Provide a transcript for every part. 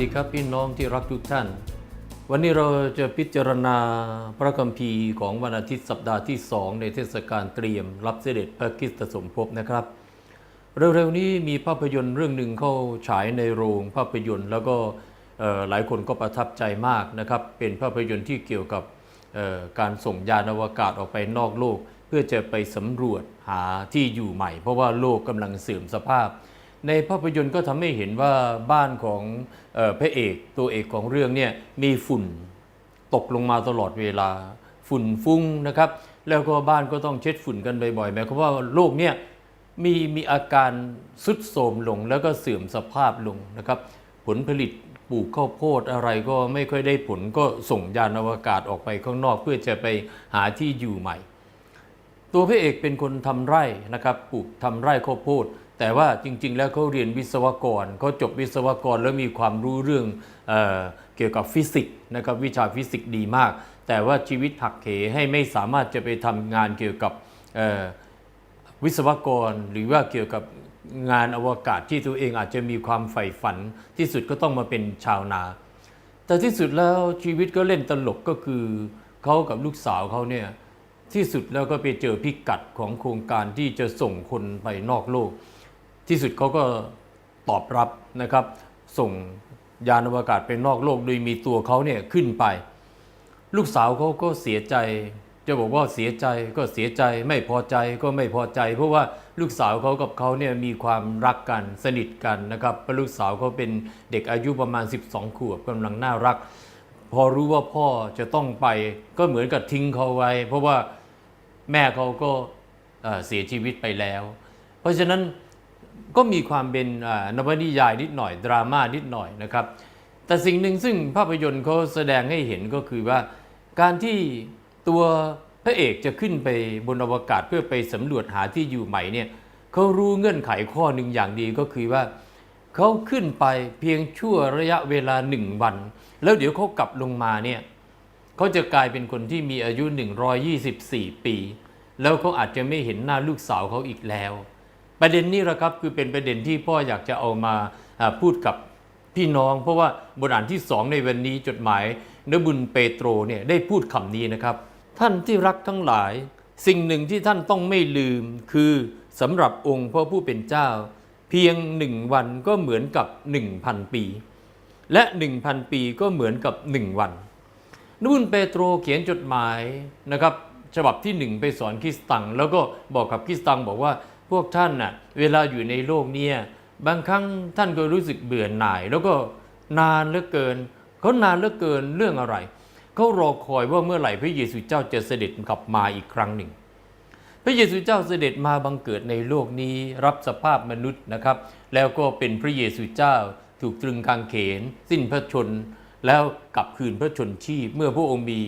วัสดีครับพี่น้องที่รักทุกท่าน วันนี้เราจะพิจารณาพระคัมภีร์ของวันอาทิตย์สัปดาห์ที่2ในเทศกาลเตรียม รับเสด็จพระคริสตสมภพนะครับ เร็วๆนี้มีภาพยนตร์เรื่องหนึ่งเข้าฉายในโรงภาพยนตร์ แล้วก็หลายคนก็ประทับใจมากนะครับ เป็นภาพยนตร์ที่เกี่ยวกับการส่งยานอวกาศออกไปนอกโลก เพื่อจะไปสำรวจหาที่อยู่ใหม่ เพราะว่าโลกกำลังเสื่อมสภาพ ในภาพยนตร์ก็ทำให้เห็นว่าบ้านของออพระเอกตัวเอกของเรื่องเนี่ยมีฝุ่นตกลงมาตลอดเวลา ฝุ่นฟุ้งนะครับ แล้วก็บ้านก็ต้องเช็ดฝุ่นกันบ่อยๆหมายความว่าโลกเนี่ยมีมีอาการสุดโทมลงแล้วก็เสื่อมสภาพลงนะครับ ผลผลิตปลูกข้าวโพดอะไรก็ไม่ค่อยได้ผลก็ส่งยานอวกาศออกไปข้างนอกเพื่อจะไปหาที่อยู่ใหม่ ตัวพระเอกเป็นคนทำไร่นะครับปลูกทำไร่ข้าวโพด แต่ว่าจริง ๆ แล้วเขาเรียนวิศวกรเขาจบวิศวกรแล้วมีความรู้เรื่องเอเกี่ยวกับฟิสิกส์นะครับวิชาฟิสิกส์ดีมาก แต่ว่าชีวิตหักเหให้ไม่สามารถจะไปทำงานเกี่ยวกับวิศวกรหรือว่าเกี่ยวกับงานอวกาศที่ตัวเองอาจจะมีความใฝ่ฝันที่สุดก็ต้องมาเป็นชาวนา แต่ที่สุดแล้วชีวิตก็เล่นตลกก็คือเขากับลูกสาวเขาเนี่ยที่สุดแล้วก็ไปเจอพิกัดของโครงการที่จะส่งคนไปนอกโลก ที่สุดเขาก็ตอบรับนะครับ ส่งยานอวกาศไปนอกโลกโดยมีตัวเขาเนี่ยขึ้นไป ลูกสาวเขาก็เสียใจ จะบอกว่าเสียใจก็เสียใจไม่พอใจก็ไม่พอใจ เพราะว่าลูกสาวเขากับเขาเนี่ยมีความรักกันสนิทกันนะครับเพราะลูกสาวเขาเป็นเด็กอายุประมาณ 12 ขวบกำลังน่ารัก พอรู้ว่าพ่อจะต้องไปก็เหมือนกับทิ้งเขาไว้ เพราะว่าแม่เขาก็เอ่อเสียชีวิตไปแล้ว เพราะฉะนั้น ก็มีความเป็นนวนิยายนิดหน่อย ดราม่านิดหน่อยนะครับ แต่สิ่งหนึ่งซึ่งภาพยนตร์เขาแสดงให้เห็นก็คือว่า การที่ตัวพระเอกจะขึ้นไปบนอวกาศเพื่อไปสำรวจหาที่อยู่ใหม่เนี่ยเขารู้เงื่อนไขข้อหนึ่งอย่างดีก็คือว่าเขาขึ้นไปเพียงชั่วระยะเวลาหนึ่งวัน แล้วเดี๋ยวเขากลับลงมาเนี่ยเขาจะกลายเป็นคนที่มีอายุ 124 ปี แล้วเขาอาจจะไม่เห็นหน้าลูกสาวเขาอีกแล้ว ประเด็นนี้แหละครับคือเป็นประเด็นที่พ่ออยากจะเอามาพูดกับพี่น้อง เพราะว่าบทอ่านที่สองในวันนี้จดหมายนบุญเปโตรเนี่ยได้พูดคำนี้นะครับ ท่านที่รักทั้งหลาย สิ่งหนึ่งที่ท่านต้องไม่ลืมคือสำหรับองค์พระผู้เป็นเจ้า เพียงหนึ่งวันก็เหมือนกับหนึ่งพันปี และหนึ่งพันปีก็เหมือนกับหนึ่งวันนบุญเปโตรเขียนจดหมายนะครับฉบับที่หนึ่งไปสอนคริสตัง แล้วก็บอกกับคริสตังบอกว่า พวกท่านน่ะเวลาอยู่ในโลกเนี้บางครั้งท่านก็รู้สึกเบื่อหน่าย แล้วก็นานเหลือเกินเขานานเหลือเกินเรื่องอะไรเขารอคอยว่าเมื่อไหร่พระเยซูเจ้าจะเสด็จกลับมาอีกครั้งหนึ่ง พระเยซูเจ้าเสด็จมาบังเกิดในโลกนี้รับสภาพมนุษย์นะครับ แล้วก็เป็นพระเยซูเจ้าถูกตรึงกางเขน สิ้นพระชน แล้วกลับคืนพระชนชีพ เมื่อพระองค์มี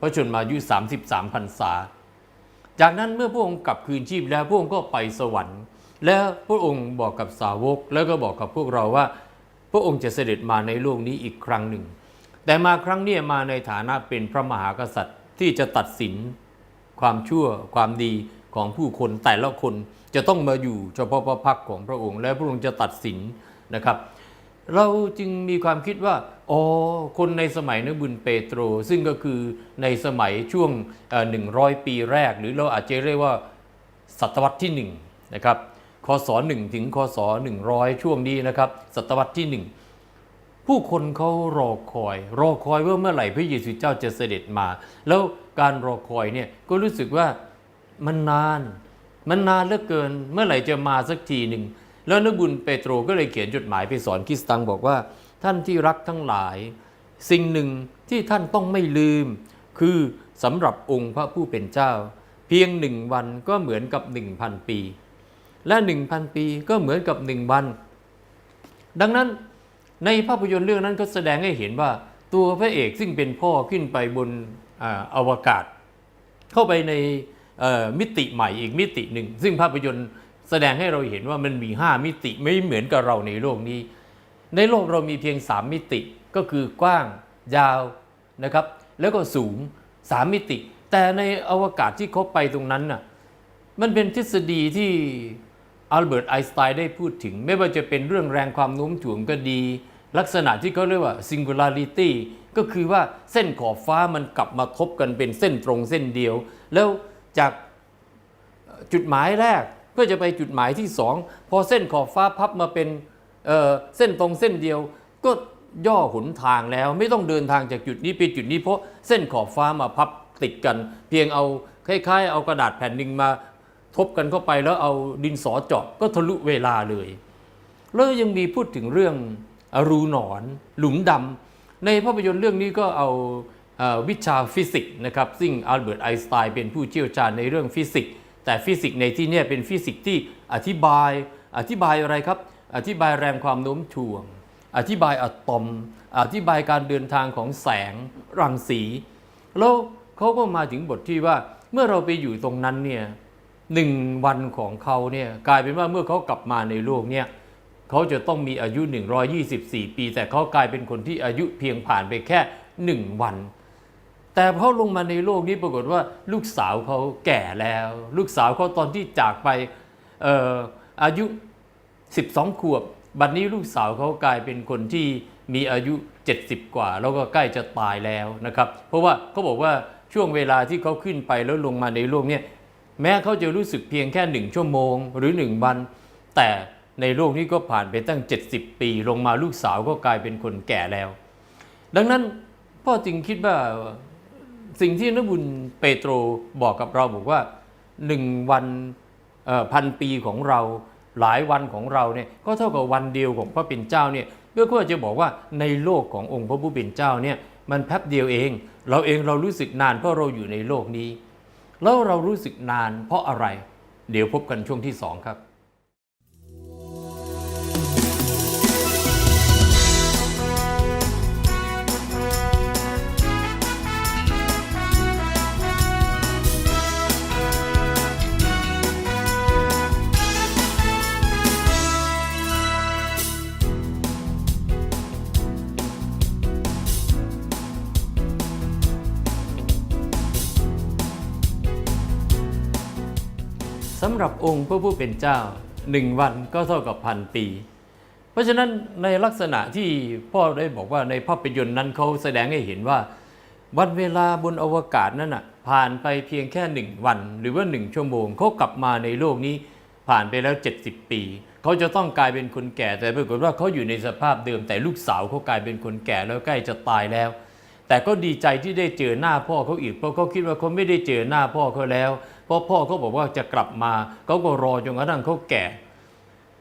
พระชนมายุ 33พรรษา จากนั้นเมื่อพระองค์กลับคืนชีพแล้วพระองค์ก็ไปสวรรค์ แล้วพระองค์บอกกับสาวก แล้วก็บอกกับพวกเราว่า พระองค์จะเสด็จมาในโลกนี้อีกครั้งหนึ่ง แต่มาครั้งนี้มาในฐานะเป็นพระมหากษัตริย์ที่จะตัดสิน ความชั่วความดีของผู้คนแต่ละคนจะต้องมาอยู่เฉพาะพระพักของพระองค์ และพระองค์จะตัดสินนะครับ เราจึงมีความคิดว่า อ๋อ คนในสมัยนบุญเปโตร ซึ่งก็คือในสมัยช่วงหนึ่งร้อยปีแรก หรือเราอาจจะเรียกว่าศตวรรษที่หนึ่งนะครับคศหนึ่งถึงคศหนึ่งร้อยช่วงนี้นะครับ ศตวรรษที่หนึ่งผู้คนเขารอคอย รอคอยว่าเมื่อไหร่พระเยซูเจ้าจะเสด็จมา แล้วการรอคอยเนี่ยก็รู้สึกว่ามันนาน มันนานเหลือเกิน เมื่อไหร่จะมาสักทีหนึ่งแล้วนบุญเปโตรก็เลยเขียนจดหมายไปสอนคริสตังบอกว่า ท่านที่รักทั้งหลาย สิ่งหนึ่งที่ท่านต้องไม่ลืม คือสำหรับองค์พระผู้เป็นเจ้า เพียงหนึ่งวันก็เหมือนกับหนึ่งพันปี และหนึ่งพันปีก็เหมือนกับหนึ่งวัน ดังนั้นในภาพยนตร์เรื่องนั้นก็แสดงให้เห็นว่าตัวพระเอกซึ่งเป็นพ่อขึ้นไปบนออวกาศ เข้าไปในมิติใหม่อีกมิติหนึ่ง ซึ่งภาพยนตร์แสดงให้เราเห็นว่ามันมี 5 มิติไม่เหมือนกับเราในโลกนี้ ในโลกเรามีเพียง 3 มิติก็คือกว้างยาวนะครับ แล้วก็สูง 3 มิติ แต่ในอวกาศที่เขาไปตรงนั้นน่ะมันเป็นทฤษฎีที่อัลเบิร์ตไอน์สไตน์ได้พูดถึง ไม่ว่าจะเป็นเรื่องแรงความโน้มถ่วงก็ดี ลักษณะที่เขาเรียกว่า singularity ก็คือว่าเส้นขอบฟ้ามันกลับมาทบกันเป็นเส้นตรงเส้นเดียว แล้วจากจุดหมายแรกก็จะไปจุดหมายที่สองพอเส้นขอบฟ้าพับมาเป็น เเส้นตรงเส้นเดียวก็ย่อหนทางแล้วไม่ต้องเดินทางจากจุดนี้ไปจุดนี้เพราะเส้นขอบฟ้ามาพับติดกัน เพียงเอาคล้ายๆ เอากระดาษแผ่นหนึ่งมาทบกันเข้าไปแล้วเอาดินสอเจาะก็ทะลุเวลาเลย แล้วยังมีพูดถึงเรื่องรูหนอน หลุมดำในภาพยนตร์เรื่องนี้ก็เอาวิชาฟิสิกส์นะครับซึ่งอัลเบิร์ตไอน์สไตน์เป็นผู้เชี่ยวชาญในเรื่องฟิสิกส์แต่ฟิสิกส์ในที่นี้เป็นฟิสิกส์ที่อธิบายอธิบายอะไรครับ อธิบายแรงความโน้มถ่วง อธิบายอะตอม อธิบายการเดินทางของแสงรังสี แล้วเขาก็มาถึงบทที่ว่าเมื่อเราไปอยู่ตรงนั้นเนี่ยหนึ่งวันของเขาเนี่ยกลายเป็นว่าเมื่อเขากลับมาในโลกเนี่ยเขาจะต้องมีอายุ 124 ปี แต่เขากลายเป็นคนที่อายุเพียงผ่านไปแค่1วัน แต่พอลงมาในโลกนี้ปรากฏว่าลูกสาวเขาแก่แล้ว ลูกสาวเขาตอนที่จากไปเอ่ออายุ 12 ขวบ บัดนี้ลูกสาวเขากลายเป็นคนที่มีอายุ 70 กว่า แล้วก็ใกล้จะตายแล้วนะครับ เพราะว่าเขาบอกว่าช่วงเวลาที่เขาขึ้นไปแล้วลงมาในโลกเนี่ยแม้เขาจะรู้สึกเพียงแค่หนึ่งชั่วโมง หรือหนึ่งวัน แต่ในโลกนี้ก็ผ่านไปตั้ง 70 ปี ลงมาลูกสาวก็กลายเป็นคนแก่แล้ว ดังนั้นพ่อจึงคิดว่าสิ่งที่นบุญเปโตรบอกกับเราบอกว่าหนึ่งวันพันปีของเรา หลายวันของเราเนี่ยก็เท่ากับวันเดียวของพระปิ่นเจ้าเนี่ยเพื่อก็จะบอกว่าในโลกขององค์พระผู้เป็นเจ้าเนี่ยมันแป๊บเดียวเอง เราเองเรารู้สึกนานเพราะเราอยู่ในโลกนี้ แล้วเรารู้สึกนานเพราะอะไร เดี๋ยวพบกันช่วงที่สองครับำหรับองค์พระผู้เป็นเจ้าหนึ่งวันก็เท่ากับพันปี เพราะฉะนั้นในลักษณะที่พ่อได้บอกว่าในภาพยนตร์นั้นเขาแสดงให้เห็นว่า วันเวลาบนอวกาศนั้นน่ะผ่านไปเพียงแค่หนึ่งวัน หรือว่าหนึ่งชั่วโมงเขากลับมาในโลกนี้ผ่านไปแล้ว 70 ปี เขาจะต้องกลายเป็นคนแก่แต่ปรากฏว่าเขาอยู่ในสภาพเดิม แต่ลูกสาวเขากลายเป็นคนแก่แล้วใกล้จะตายแล้ว แต่ก็ดีใจที่ได้เจอหน้าพ่อเขาอีกเพราะเขาคิดว่าเขาไม่ได้เจอหน้าพ่อเขาแล้ว เพราะพ่อเขาบอกว่าจะกลับมาเขาก็รอจนกระทั่งเขาแก่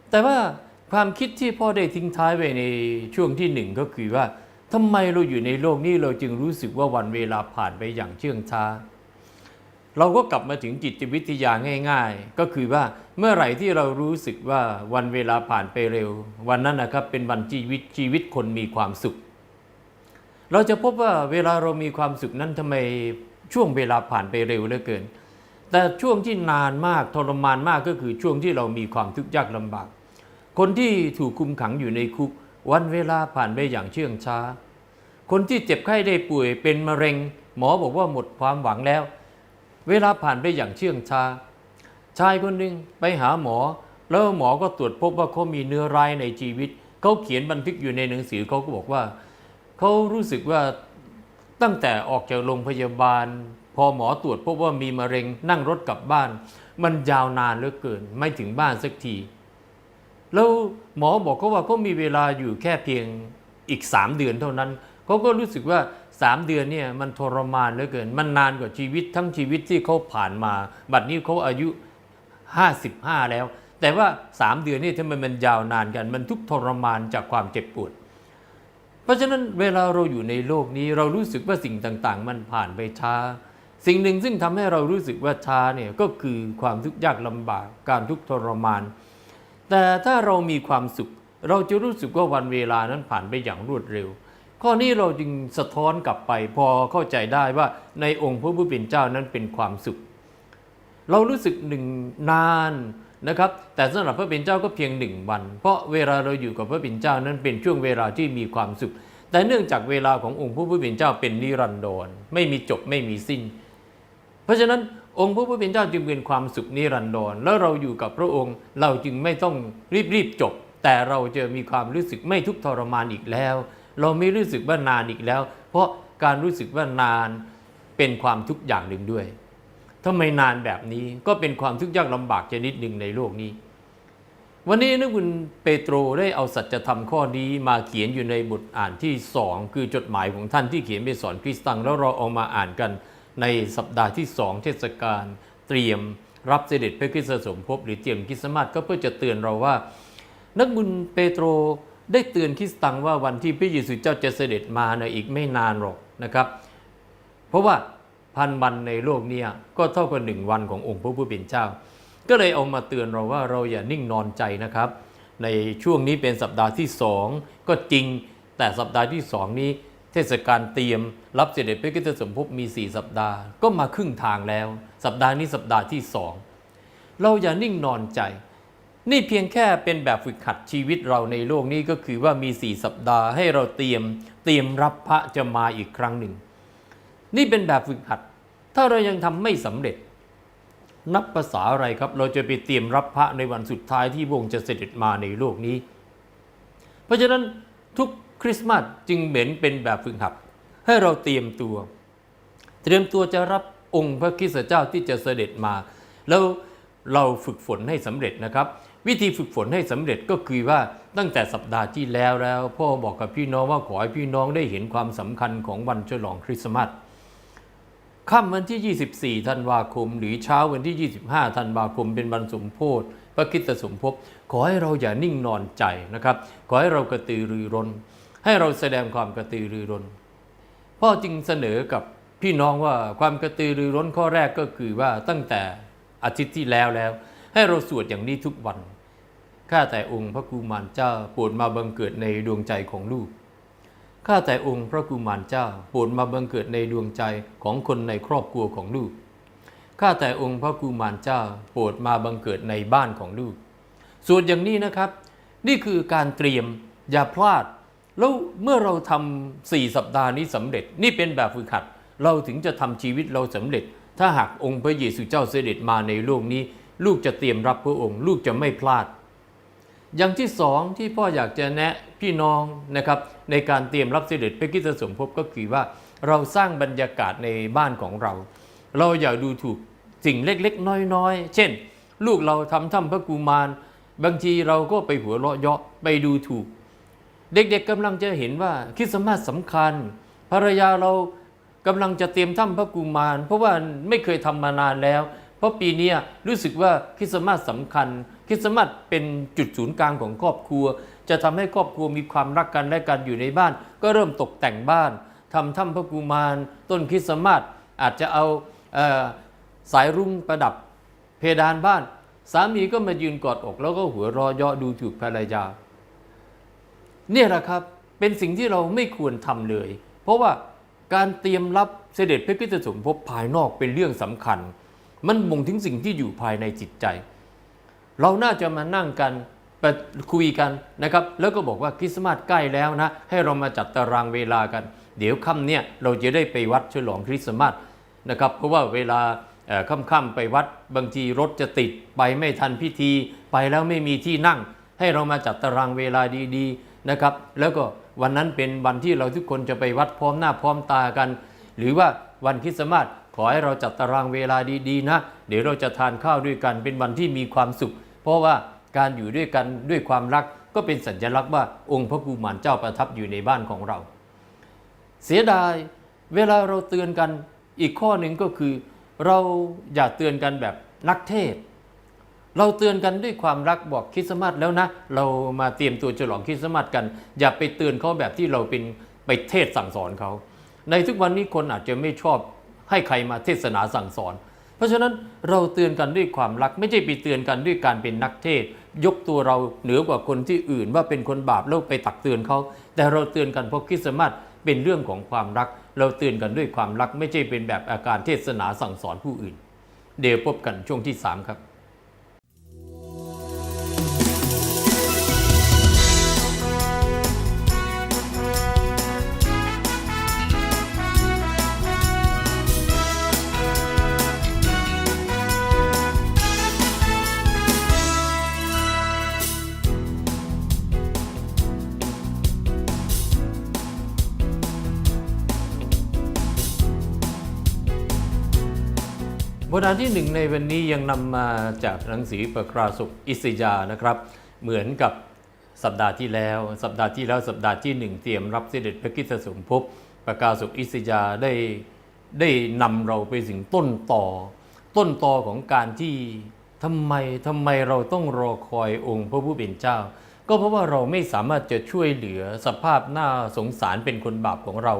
แต่ว่าความคิดที่พ่อได้ทิ้งท้ายไว้ในช่วงที่หนึ่งก็คือว่าทำไมเราอยู่ในโลกนี้เราจึงรู้สึกว่าวันเวลาผ่านไปอย่างเชื่องช้า เราก็กลับมาถึงจิตวิทยาง่าย ๆ ก็คือว่าเมื่อไหร่ที่เรารู้สึกว่าวันเวลาผ่านไปเร็ว วันนั้นนะครับเป็นวันชีวิตชีวิตคนมีความสุข เราจะพบว่าเวลาเรามีความสุขนั้นทำไมช่วงเวลาผ่านไปเร็วเหลือเกิน แต่ช่วงที่นานมากทรมานมากก็คือช่วงที่เรามีความทุกข์ยากลำบาก คนที่ถูกคุมขังอยู่ในคุก วันเวลาผ่านไปอย่างเชื่องช้า คนที่เจ็บไข้ได้ป่วยเป็นมะเร็ง หมอบอกว่าหมดความหวังแล้ว เวลาผ่านไปอย่างเชื่องช้า ชายคนหนึ่งไปหาหมอ แล้วหมอก็ตรวจพบว่าเขามีเนื้อร้ายในชีวิตเขาเขียนบันทึกอยู่ในหนังสือเขาก็บอกว่าเขารู้สึกว่าตั้งแต่ออกจากโรงพยาบาล พอหมอตรวจพบว่ามีมะเร็งนั่งรถกลับบ้าน มันยาวนานเหลือเกิน ไม่ถึงบ้านสักที แล้วหมอบอกเขาว่าเขามีเวลาอยู่แค่เพียงอีกสามเดือนเท่านั้นเขาก็รู้สึกว่าสามเดือนเนี่ยมันทรมานเหลือเกิน มันนานกว่าชีวิตทั้งชีวิตที่เขาผ่านมา บัดนี้เขาอายุ 55 แล้ว แต่ว่าสามเดือนนี่ทำไมมันยาวนานกัน มันทุกทรมานจากความเจ็บปวดเพราะฉะนั้นเวลาเราอยู่ในโลกนี้เรารู้สึกว่าสิ่งต่างๆ มันผ่านไปช้า สิ่งหนึ่งซึ่งทำให้เรารู้สึกว่าช้าเนี่ยก็คือความทุกข์ยากลำบากการทุกข์ทรมาน แต่ถ้าเรามีความสุข เราจะรู้สึกว่าวันเวลานั้นผ่านไปอย่างรวดเร็ว ข้อนี้เราจึงสะท้อนกลับไปพอเข้าใจได้ว่าในองค์พระผู้เป็นเจ้านั้นเป็นความสุข เรารู้สึกหนึ่งนานนะครับ แต่สำหรับพระเป็นเจ้าก็เพียงหนึ่งวัน เพราะเวลาเราอยู่กับพระเป็นเจ้านั้นเป็นช่วงเวลาที่มีความสุข แต่เนื่องจากเวลาขององค์พระผู้เป็นเจ้าเป็นนิรันดรไม่มีจบไม่มีสิ้น เพราะฉะนั้นองค์พระผู้เป็นเจ้าจึงเป็นความสุขนิรันดรแล้วเราอยู่กับพระองค์เราจึงไม่ต้องรีบรีบๆจบ แต่เราจะมีความรู้สึกไม่ทุกข์ทรมานอีกแล้ว เราไม่รู้สึกว่านานอีกแล้ว เพราะการรู้สึกว่านานเป็นความทุกข์อย่างหนึ่งด้วยทำไมนานแบบนี้ก็เป็นความทุกข์ยากลำบากชนิดหนึ่งในโลกนี้ วันนี้นะคุณเปโตรได้เอาสัจธรรมข้อนี้มาเขียนอยู่ในบทอ่านที่สองคือจดหมายของท่านที่เขียนไปสอนคริสตังแล้วเราเอามาอ่านกัน ในสัปดาห์ที่สองเทศกาลเตรียมรับเสด็จพระคริสตสมภพหรือเตรียมคริสต์มาสก็เพื่อจะเตือนเราว่า นักบุญเปโตรได้เตือนคริสตังว่าวันที่พระเยซูเจ้าจะเสด็จมาในยอีกไม่นานหรอกนะครับ เพราะว่าพันวันในโลกเนี้ก็เท่ากับหนึ่งวันขององค์พระผู้เป็นเจ้า ก็เลยเอามาเตือนเราว่าเราอย่านิ่งนอนใจนะครับ ในช่วงนี้เป็นสัปดาห์ที่สองก็จริงแต่สัปดาห์ที่สองนี้ เทศกาลเตรียม รับเสด็จพระคริตสมภพมี 4 สัปดาห์ก็มาครึ่งทางแล้ว สัปดาห์นี้สัปดาห์ที่สองเราอย่านิ่งนอนใจ นี่เพียงแค่เป็นแบบฝึกหัดชีวิตเราในโลกนี้ก็คือว่ามี4สัปดาห์ให้เราเตรียม เตรียมรับพระจะมาอีกครั้งหนึ่ง นี่เป็นแบบฝึกหัด ถ้าเรายังทำไม่สำเร็จ นับภาษาอะไรครับ เราจะไปเตรียมรับพระในวันสุดท้ายที่พระองจะเสด็จมาในโลกนี้ เพราะฉะนั้นทุก ริสต์มาสจึงเหมือนเป็นแบบฝึกหัดให้เราเตรียมตัว เตรียมตัวจะรับองค์พระคริสต์เจ้าที่จะเสด็จมา แล้วเราฝึกฝนให้สำเร็จนะครับ วิธีฝึกฝนให้สำเร็จก็คือว่าตั้งแต่สัปดาห์ที่แล้วแล้วพ่อบอกกับพี่น้องว่าขอให้พี่น้องได้เห็นความสำคัญของวันฉลองคริสต์มาสค่ำวันที่ 24 ธันวาคม หรือเช้าวันที่ 25 ธันวาคม เป็นวันสมโพธิพระคริสตสมภพขอให้เราอย่านิ่งนอนใจนะครับ ขอให้เรากระตือรือร้น ให้เราแสดงความกระตือรือร้น พ่อจึงเสนอกับพี่น้องว่าความกระตือรือร้นข้อแรกก็คือว่าตั้งแต่อาทิตย์ที่แล้วแล้ว ให้เราสวดอย่างนี้ทุกวัน ข้าแต่องค์พระกุมารเจ้าโปรดมาบังเกิดในดวงใจของลูก ข้าแต่องค์พระกุมารเจ้าโปรดมาบังเกิดในดวงใจของคนในครอบครัวของลูก ข้าแต่องค์พระกุมารเจ้าโปรดมาบังเกิดในบ้านของลูก สวนอย่างนี้นะครับ นี่คือการเตรียมอย่าพลาด แล้วเมื่อเราทำสี่สัปดาห์นี้สำเร็จนี่เป็นแบบฝึกหัด เราถึงจะทำชีวิตเราสำเร็จ ถ้าหากองค์พระเยซูเจ้าเสด็จมาในโลกนี้ ลูกจะเตรียมรับพระองค์ ลูกจะไม่พลาด อย่างที่สองที่พ่ออยากจะแนะพี่น้องนะครับในการเตรียมรับเสด็จพระคริสตสมภพก็คือว่าเราสร้างบรรยากาศในบ้านของเรา เราอย่าดูถูกสิ่งเล็กๆ น้อยๆ เช่น ลูกเราทำถ้ำพระกุมาร บางทีเราก็ไปหัวเราะเยาะไปดูถูก เด็กๆกำลังจะเห็นว่าคริสต์มาสสำคัญ ภรรยาเรากำลังจะเตรียมถ้ำพระกุมาร เพราะว่าไม่เคยทำมานานแล้ว เพราะปีนี้รู้สึกว่าคริสต์มาสสำคัญ คริสต์มาสเป็นจุดศูนย์กลางของครอบครัว จะทำให้ครอบครัวมีความรักกันและกันอยู่ในบ้าน ก็เริ่มตกแต่งบ้านทำถ้ำพระกุมาร ต้นคริสต์มาสอาจจะเอาเอสายรุ้งประดับเพดานบ้าน สามีก็มายืนกอดอกแล้วก็หัวรอเยาะดูถูกภรรยา เนี่ยแหละครับเป็นสิ่งที่เราไม่ควรทำเลย เพราะว่าการเตรียมรับเสด็จพระคริสตสมภพภายนอกเป็นเรื่องสำคัญ มันบ่งถึงสิ่งที่อยู่ภายในจิตใจ เราน่าจะมานั่งกันไปคุยกันนะครับ แล้วก็บอกว่าคริสต์มาสใกล้แล้วนะ ให้เรามาจัดตารางเวลากัน เดี๋ยวค่ำเนี่ยเราจะได้ไปวัดฉลองคริสต์มาสนะครับ เพราะว่าเวลาค่ำๆไปวัดบางทีรถจะติดไปไม่ทันพิธี ไปแล้วไม่มีที่นั่ง ให้เรามาจัดตารางเวลาดีๆ นะครับ แล้วก็วันนั้นเป็นวันที่เราทุกคนจะไปวัดพร้อมหน้าพร้อมตากัน หรือว่าวันคริสต์มาสขอให้เราจัดตารางเวลาดีๆนะ เดี๋ยวเราจะทานข้าวด้วยกันเป็นวันที่มีความสุข เพราะว่าการอยู่ด้วยกันด้วยความรักก็เป็นสัญลักษณ์ว่าองค์พระกุมารเจ้าประทับอยู่ในบ้านของเรา เสียดายเวลาเราเตือนกันอีกข้อหนึ่งก็คือ เราอย่าเตือนกันแบบนักเทศ เราเตือนกันด้วยความรักบอกคริสต์มาสแล้วนะ เรามาเตรียมตัวฉลองคริสต์มาสกัน อย่าไปเตือนเขาแบบที่เราเป็นไปเทศสั่งสอนเขา ในทุกวันนี้คนอาจจะไม่ชอบให้ใครมาเทศนาสั่งสอน เพราะฉะนั้นเราเตือนกันด้วยความรักไม่ใช่ไปเตือนกันด้วยการเป็นนักเทศ ยกตัวเราเหนือกว่าคนที่อื่นว่าเป็นคนบาปแล้วไปตักเตือนเขาแต่เราเตือนกันเพราะคริสต์มาสเป็นเรื่องของความรัก เราเตือนกันด้วยความรัก ไม่ใช่เป็นแบบอาการเทศนาสั่งสอนผู้อื่น เดี๋ยวพบกันช่วงที่สามครับ บทอ่านที่หนึ่งในวันนี้ยังนำมาจากหนังสือประกาศกอิสยานะครับ เหมือนกับสัปดาห์ที่แล้ว สัปดาห์ที่แล้วสัปดาห์ที่หนึ่งเตรียมรับเสด็จพระคริตสมภพประกาศกอิสยาได้ได้นำเราไปถึงต้นต่อ ต้นต่อของการที่ทำไมทำไมเราต้องรอคอยองค์พระผู้เป็นเจ้า ก็เพราะว่าเราไม่สามารถจะช่วยเหลือสภาพหน้าสงสารเป็นคนบาปของเรา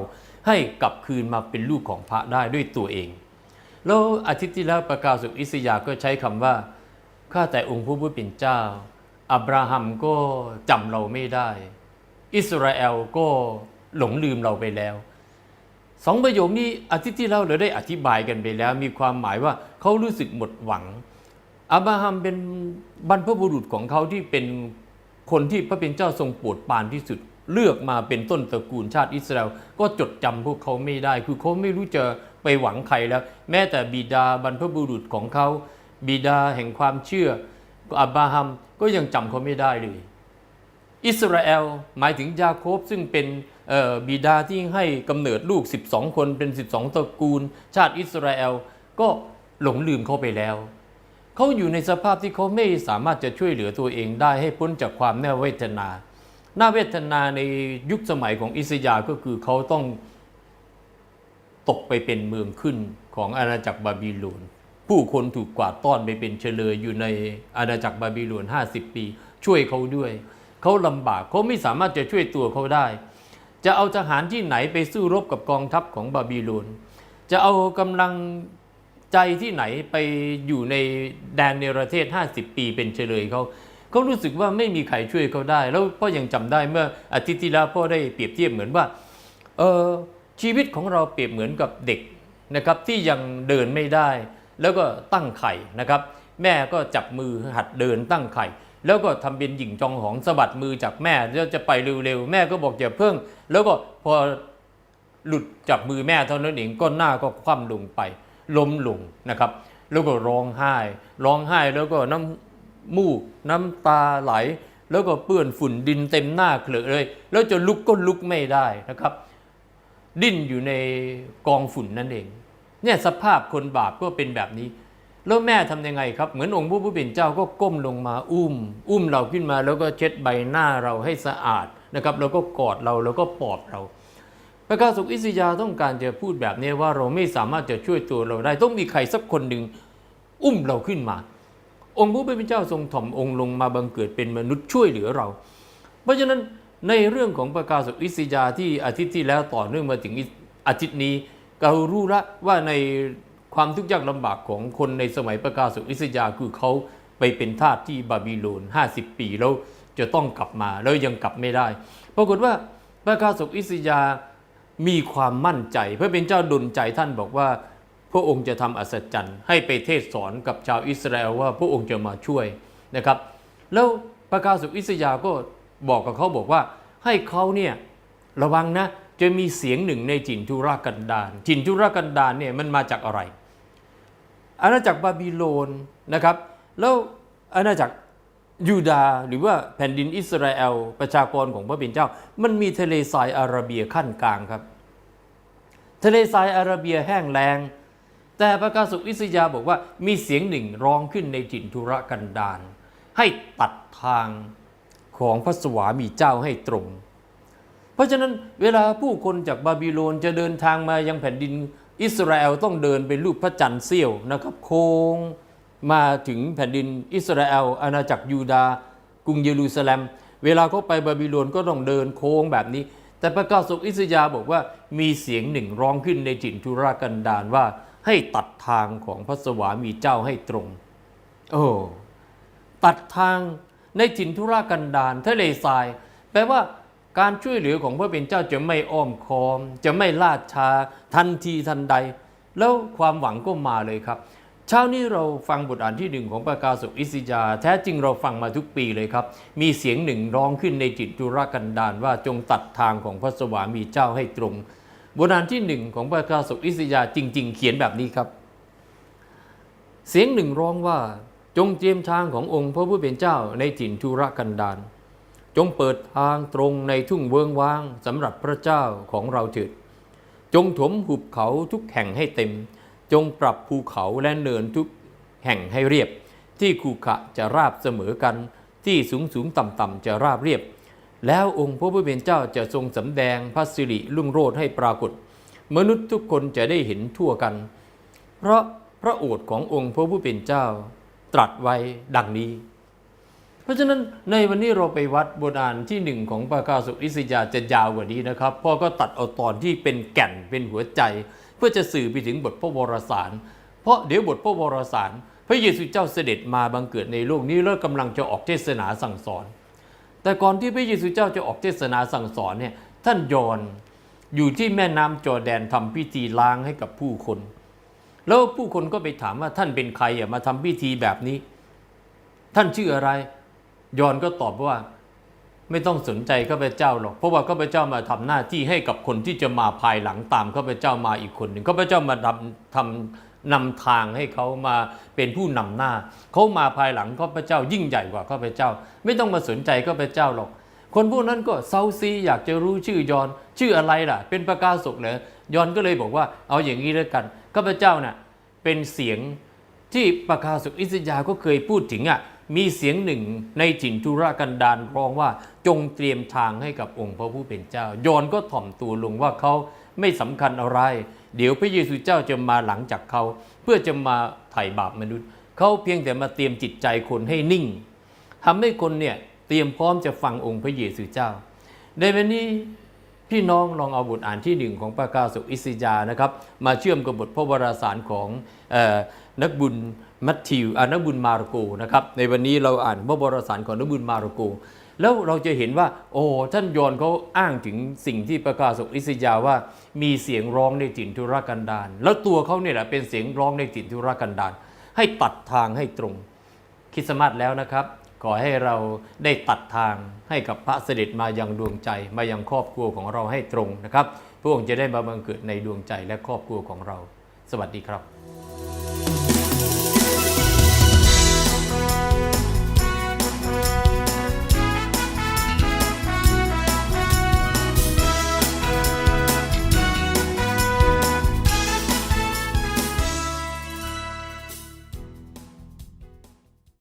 ให้กลับคืนมาเป็นลูกของพระได้ด้วยตัวเอง แล้วอาทิตย์ที่แล้วประกาศสุอิสยาก็ใช้คำว่า ข้าแต่องค์ผู้เป็นเจ้า อับราฮัมก็จำเราไม่ได้ อิสราเอลก็หลงลืมเราไปแล้วสองประโยคนี้อาทิตย์ที่แล้วเราได้อธิบายกันไปแล้ว มีความหมายว่าเขารู้สึกหมดหวังอับราฮัมเป็นบรรพบุรุษของเขาที่เป็นคนที่พระเป็นเจ้าทรงโปรดปรานที่สุด เลือกมาเป็นต้นตระกูลชาติอิสราเอลก็จดจำพวกเขาไม่ได้ คือเขาไม่รู้จะไปหวังใครแล้ว แม้แต่บิดาบรรพบุรุษของเขา บิดาแห่งความเชื่ออับราฮัมก็ยังจำเขาไม่ได้เลย อิสราเอลหมายถึงยาโคบซึ่งเป็นบิดาที่ให้กำเนิดลูก 12 คนเป็น 12 ตระกูล ชาติอิสราเอลก็หลงลืมเขาไปแล้วเขาอยู่ในสภาพที่เขาไม่สามารถจะช่วยเหลือตัวเองได้ให้พ้นจากความน่เวทนา น่าเวทนาในยุคสมัยของอิสยาห์ก็คือเขาต้องตกไปเป็นเมืองขึ้นของอาณาจักรบาบิโลน ผู้คนถูกกวาดต้อนไปเป็นเฉลยอยู่ในอาณาจักรบาบิโลน 50 ปี ช่วยเขาด้วย เขาลำบากเขาไม่สามารถจะช่วยตัวเขาได้ จะเอาทหารที่ไหนไปสู้รบกับกองทัพของบาบิโลน จะเอากำลังใจที่ไหนไปอยู่ในแดนเนรเทศ 50 ปีเป็นเฉลยเขา เขารู้สึกว่าไม่มีใครช่วยเขาได้ แล้วพ่อยังจำได้เมื่ออาทิตย์ที่แล้วพ่อได้เปรียบเทียบเหมือนว่าเออชีวิตของเราเปรียบเหมือนกับเด็กนะครับที่ยังเดินไม่ได้ แล้วก็ตั้งไข่นะครับ แม่ก็จับมือหัดเดินตั้งไข่ แล้วก็ทำเป็นหญิงจองหองสะบัดมือจากแม่แล้วจะไปเร็วๆแม่ก็บอกอย่าเพิ่ง แล้วก็พอหลุดจากมือแม่เท่านั้นเองก็หน้าก็คว่ำลงไปล้มลงนะครับ แล้วก็ร้องไห้ ร้องไห้แล้วก็น้ำ มูกน้ำตาไหล แล้วก็เปื้อนฝุ่นดินเต็มหน้าเคลอะเลย แล้วจะลุกก็ลุกไม่ได้นะครับ ดิ้นอยู่ในกองฝุ่นนั่นเอง เนี่ยสภาพคนบาปก็เป็นแบบนี้ แล้วแม่ทำยังไงครับ เหมือนองค์พระผู้เป็นเจ้าก็ก้มลงมาอุ้ม อุ้มเราขึ้นมาแล้วก็เช็ดใบหน้าเราให้สะอาดนะครับ แล้วก็กอดเราแล้วก็ปลอบเราพระกาสุกอิสยาต้องการจะพูดแบบนี้ว่าเราไม่สามารถจะช่วยตัวเราได้ ต้องมีใครสักคนหนึ่งอุ้มเราขึ้นมา องค์ผู้เป็นเจ้าทรงถ่อมองค์ลงมาบังเกิดเป็นมนุษย์ช่วยเหลือเรา เพราะฉะนั้นในเรื่องของประกาศอิสยาห์ที่อาทิตย์ที่แล้วต่อเนื่องมาถึงอาทิตย์นี้เรารู้ละว่าในความทุกข์ยากลำบากของคนในสมัยประกาศอิสยาห์คือเขาไปเป็นทาสที่บาบิโลน 50 ปีแล้วจะต้องกลับมาแล้วยังกลับไม่ได้ ปรากฏว่าประกาศอิสยาห์มีความมั่นใจ พระเป็นเจ้าดลใจท่านบอกว่า ระองค์จะทำอัศจรรย์ ให้ไปเทศสอนกับชาวอิสราเอลว่าพระองค์จะมาช่วยนะครับ แล้วประกาศสุอิสยาก็บอกกับเขาบอกว่าให้เขาเนี่ยระวังนะจะมีเสียงหนึ่งในจินทุรกันดารจินทุรกันดารเนี่ยมันมาจากอะไร อาณาจักรบาบิโลนนะครับแล้วอาณาจักรยูดาหรือว่าแผ่นดินอิสราเอลประชากรของพระเป็นเจ้า มันมีทะเลทรายอาระเบียขั้นกลางครับ ทะเลทรายอาระเบียแห้งแล้ง แต่ประกาศสุอิสยาบอกว่ามีเสียงหนึ่งร้องขึ้นในจินทุรกันดารให้ตัดทางของพระสวามีเจ้าให้ตรง เพราะฉะนั้นเวลาผู้คนจากบาบิโลนจะเดินทางมายังแผ่นดินอิสราเอลต้องเดินเป็นรูปพระจันทร์เสี้ยวนะครับ โค้งมาถึงแผ่นดินอิสราเอลอาณาจักรยูดาห์กรุงเยรูซาเล็ม เวลาเขาไปบาบิโลนก็ต้องเดินโค้งแบบนี้ แต่ประกาศสุอิสยาบอกว่ามีเสียงหนึ่งร้องขึ้นในจินทุรกันดารว่า ให้ตัดทางของพระสวามีเจ้าให้ตรง โอ้ตัดทางในถิ่นทุรกันดารทะเลทราย แปลว่าการช่วยเหลือของพระเป็นเจ้าจะไม่อ้อมค้อม จะไม่ล่าช้าทันทีทันใด แล้วความหวังก็มาเลยครับ เช้านี้เราฟังบทอ่านที่หนึ่งของประกาศสุอิสยาห์แท้จริงเราฟังมาทุกปีเลยครับ มีเสียงหนึ่งร้องขึ้นในจิตทุรกันดารว่าจงตัดทางของพระสวามีเจ้าให้ตรง บทอ่านที่หนึ่งของประกาศสุอิสยาจริง ๆ เขียนแบบนี้ครับ เสียงหนึ่งร้องว่าจงเตรียมทางขององค์พระผู้เป็นเจ้าในถิ่นทุรกันดารจงเปิดทางตรงในทุ่งเวิงว้างสำหรับพระเจ้าของเราเถิด จงถมหุบเขาทุกแห่งให้เต็ม จงปรับภูเขาและเนินทุกแห่งให้เรียบ ที่ขรุขะจะราบเสมอกัน ที่สูงสูงต่ำต่ำจะราบเรียบ แล้วองค์พระผู้เป็นเจ้าจะทรงสำแดงพระสิริรุ่งโรจน์ให้ปรากฏ มนุษย์ทุกคนจะได้เห็นทั่วกัน เพราะพระโอษฐ์ขององค์พระผู้เป็นเจ้า ตรัสไว้ดังนี้ เพราะฉะนั้นในวันนี้เราไปวัดโบราณที่หนึ่งของปากาสุอิสยาจะยาวกว่านี้นะครับพ่อก็ตัดเอาตอนที่เป็นแก่นเป็นหัวใจ เพื่อจะสื่อไปถึงบทพระวรสาร เพราะเดี๋ยวบทพระวรสาร พระเยซูเจ้าเสด็จมาบังเกิดในโลกนี้แล้วกำลังจะออกเทศนาสั่งสอน แต่ก่อนที่พระเยซูเจ้าจะออกเทศนาสั่งสอนเนี่ยท่านยอนอยู่ที่แม่น้ำจอแดนทำพิธีล้างให้กับผู้คน แล้วผู้คนก็ไปถามว่าท่านเป็นใครอะมาทำพิธีแบบนี้ ท่านชื่ออะไร ยอนก็ตอบว่าไม่ต้องสนใจข้าพเจ้าหรอก เพราะว่าข้าพเจ้ามาทำหน้าที่ให้กับคนที่จะมาภายหลังตามข้าพเจ้ามาอีกคนหนึ่งข้าพเจ้ามาทำทำ นำทางให้เขามาเป็นผู้นำหน้า เขามาภายหลังข้าพเจ้ายิ่งใหญ่กว่าข้าพเจ้า ไม่ต้องมาสนใจข้าพเจ้าหรอก คนพวกนั้นก็เซาซีอยากจะรู้ชื่อยอน ชื่ออะไรล่ะ เป็นประกาศกเหรอยอนก็เลยบอกว่าเอาอย่างนี้แล้วกันข้าพเจ้าน่ะเป็นเสียงที่ปากาสุอิสยาก็เคยพูดถึงอะมีเสียงหนึ่งในจินทุรกันดารร้องว่าจงเตรียมทางให้กับองค์พระผู้เป็นเจ้า ยอนก็ถ่อมตัวลงว่าเขาไม่สำคัญอะไร เดี๋ยวพระเยซูเจ้าจะมาหลังจากเขา เพื่อจะมาไถ่บาปมนุษย์ เขาเพียงแต่มาเตรียมจิตใจคนให้นิ่งทำให้คนเนี่ยเตรียมพร้อมจะฟังองค์พระเยซูเจ้า ในวันนี้พี่น้องลองเอาบทอ่านที่หนึ่งของปากาสุอิสยานะครับ มาเชื่อมกับบทพระวราสารของออนักบุญ มัทธิวอ่านบุญมาระโกนะครับในวันนี้เราอ่านพระวรสารของนบุญมาระโก แล้วเราจะเห็นว่า โอ้ท่านยอนเขาอ้างถึงสิ่งที่ประกาศอิสยาว่ามีเสียงร้องในถิ่นทุรกันดารแล้วตัวเขาเนี่ยแหละเป็นเสียงร้องในถิ่นทุรกันดารให้ตัดทางให้ตรงคริสต์มาสแล้วนะครับขอให้เราได้ตัดทางให้กับพระเสด็จมายังดวงใจ มายังครอบครัวของเราให้ตรงนะครับพระองค์จะได้มาบังเกิดในดวงใจและครอบครัวของเรา สวัสดีครับ